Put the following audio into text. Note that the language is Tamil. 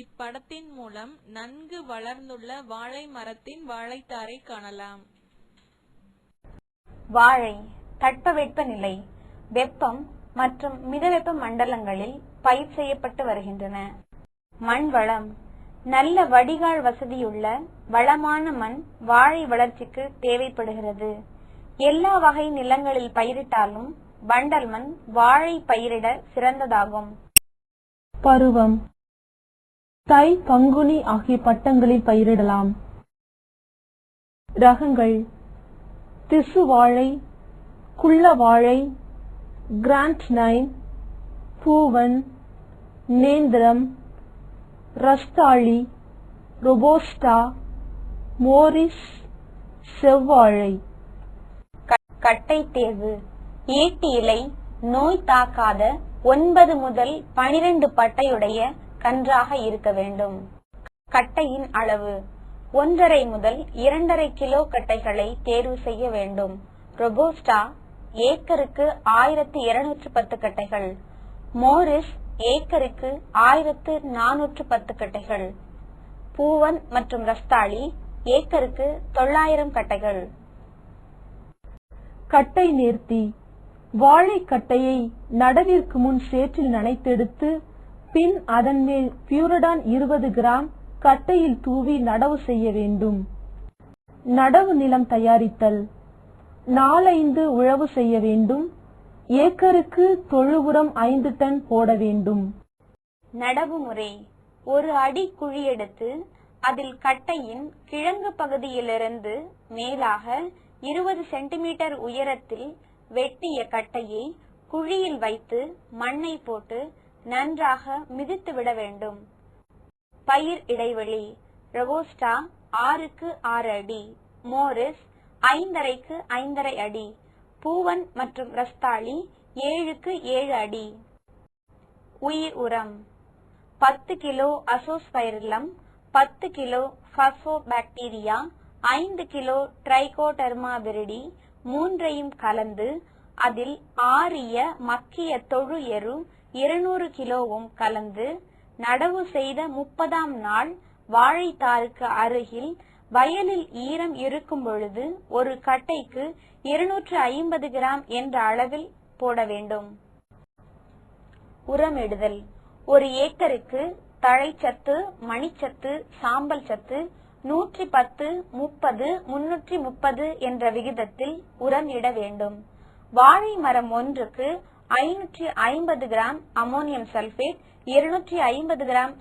இப்படத்தின் மூலம் நன்கு வளர்ந்துள்ள வாழை மரத்தின் வாழைத்தாரை காணலாம். வாழை தட்பவெப்பநிலை வெப்பம் மற்றும் மிதவெப்ப மண்டலங்களில் பயிர் செய்யப்பட்டு வருகின்றன. மண் வளம் நல்ல வடிகால் வசதியுள்ள வளமான மண் வாழை வளர்ச்சிக்கு தேவைப்படுகிறது. எல்லா வகை நிலங்களில் பயிரிட்டாலும் வண்டல் மண் வாழை பயிரிட சிறந்ததாகும். பருவம் தை பங்குனி ஆகிய பட்டங்களில் பயிரிடலாம். ரகங்கள். திசு வாழை குள்ள வாழை கிராண்ட் நைன் பூவன் நேந்திரம் ரஸ்தாளி ரொபோஸ்டா மோரிஸ் செவ்வாழை. க- கட்டை தேர்வு. ஈட்டி இலை நோய் தாக்காத ஒன்பது முதல் பனிரெண்டு பட்டையுடைய கன்றாக இருக்க வேண்டும். கட்டையின் அளவு. ஒன்றரை முதல் இரண்டரை கிலோ கட்டைகளை தேர்வு செய்ய வேண்டும். ரொபோஸ்டா ஏக்கருக்கு ஆயிரத்து இருநூற்று பத்து கட்டைகள். மோரிஸ் ஏக்கருக்கு ஆயிரத்து நானூற்று பத்து கட்டைகள். பூவன் மற்றும் ரஸ்தாளி ஏக்கருக்கு தொள்ளாயிரம் கட்டைகள். கட்டை நேர்த்தி. வாழைக்கட்டையை நடவிற்கு முன் சேற்றில் நனைத்தெடுத்து பின் அதன் மேல் பியூரடான் இருபது கிராம் கட்டையில் தூவி நடவு செய்ய வேண்டும். நடவு நிலம் தயாரித்தல். நாலைந்து உழவு செய்ய வேண்டும். ஏக்கருக்கு தொழு உரம் ஐந்து டன் போட வேண்டும். நடவு முறை. ஒரு அடி குழி எடுத்து அதில் கட்டையின் கிழங்கு பகுதியிலிருந்து மேலாக இருபது சென்டிமீட்டர் உயரத்தில் வெட்டிய கட்டையை குழியில் வைத்து மண்ணை போட்டு நன்றாக மிதித்து விட வேண்டும். பயிர் இடைவெளி ரொபோஸ்டா ஆறுக்கு ஆறு அடி மோரிஸ் ஐந்தரைக்கு ஐந்தரை அடி பூவன் மற்றும் ரஸ்தாளி ஏழுக்கு ஏழு அடி. உயிர் உரம் பத்து கிலோ அசோஸ்பைரிலம் பத்து கிலோ பாக்டீரியா ஐந்து கிலோ ட்ரைகோடர்மா விரிடி மூன்றையும் கலந்து அதில் ஆரிய மக்கிய தொழு எரு இருநூறு கிலோவும் கலந்து நடவு செய்த முப்பதாம் நாள் வாழைத்தாருக்கு அருகில் வயலில் ஈரம் இருக்கும் பொழுது ஒரு கட்டைக்கு இருநூற்று ஐம்பது கிராம் என்ற அளவில் போட வேண்டும். உரமிடுதல். ஒரு ஏக்கருக்கு தழைச்சத்து மணிச்சத்து சாம்பல் சத்து நூற்றி பத்து முப்பது முன்னூற்றி முப்பது என்ற விகிதத்தில் உரம் இட வேண்டும். வாழை மரம் ஒன்றுக்கு ஐநூற்றி ஐம்பது கிராம் அமோனியம் சல்பேட் இருநூற்றி ஐம்பது கிராம்